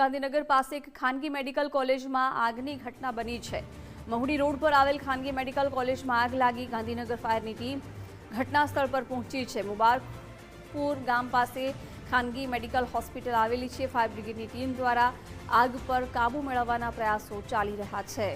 ગાંધીનગર પાસે એક ખાનગી મેડિકલ કોલેજમાં આગની ઘટના બની છે. મહુડી રોડ પર આવેલ ખાનગી મેડિકલ કોલેજમાં આગ લાગી ગાંધીનગર ફાયરની ટીમ ઘટના સ્થળ પર પહોંચી છે. મુબારકપુર ગામ પાસે ખાનગી મેડિકલ હોસ્પિટલ આવેલી છે. ફાયર બ્રિગેડની ટીમ દ્વારા આગ પર કાબૂ મેળવવાના પ્રયાસો ચાલી રહ્યા છે.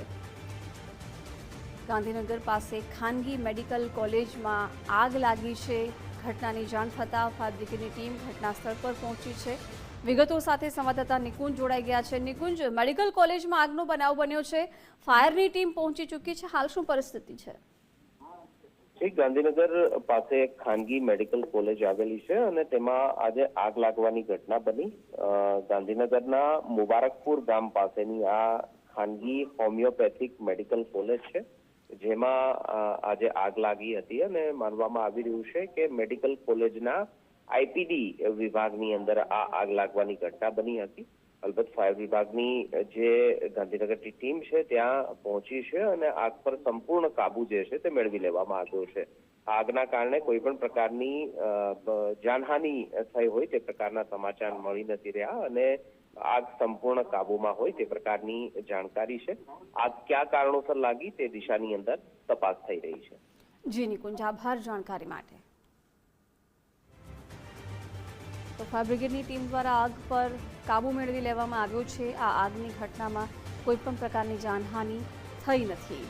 ગાંધીનગર પાસે ખાનગી મેડિકલ કોલેજમાં આગ લાગી છે. ઘટનાની જાણ થતાં ફાયર બ્રિગેડની ટીમ ઘટના સ્થળ પર પહોંચી છે. વિગતો સાથે સંવાદદાતા નિકુંજ જોડાઈ ગયા છે. નિકુંજ, મેડિકલ કોલેજમાં આગનો બનાવ બન્યો છે. ફાયરની ટીમ પહોંચી ચૂકી છે. હાલ શું પરિસ્થિતિ છે? ઠીક, ગાંધીનગર પાસે ખાનગી મેડિકલ કોલેજ આવેલી છે અને તેમાં આજે આગ લાગવાની ઘટના બની. ગાંધીનગરના મુબારકપુર ગામ પાસેની આ ખાનગી હોમિયોપેથિક મેડિકલ કોલેજ છે, જેમાં આજે આગ લાગી હતી અને માનવામાં આવી રહ્યું છે કે મેડિકલ કોલેજના આઈપીડી વિભાગની અંદર આ આગ લાગવાની ઘટના બની હતી. અલબત્ત ફાયર વિભાગની જે ગાંધીનગરની ટીમ છે ત્યાં પહોંચી છે અને આગ પર સંપૂર્ણ કાબુ જે છે તે મેળવી લેવામાં આવ્યો છે. આગના કારણે કોઈ પણ પ્રકારની જાનહાનિ થઈ હોય તે પ્રકારના સમાચાર મળી નથી રહ્યા અને આગ સંપૂર્ણ કાબુમાં હોય તે પ્રકારની જાણકારી છે. આગ કયા કારણોસર લાગી તે દિશાની અંદર તપાસ થઈ રહી છે. જી નિકુંજ, આભાર જાણકારી માટે. ફાયર બ્રિગેડની ટીમ દ્વારા આગ પર કાબૂ મેળવી લેવામાં આવ્યો છે. આ આગની ઘટનામાં કોઈપણ પ્રકારની જાનહાનિ થઈ નથી.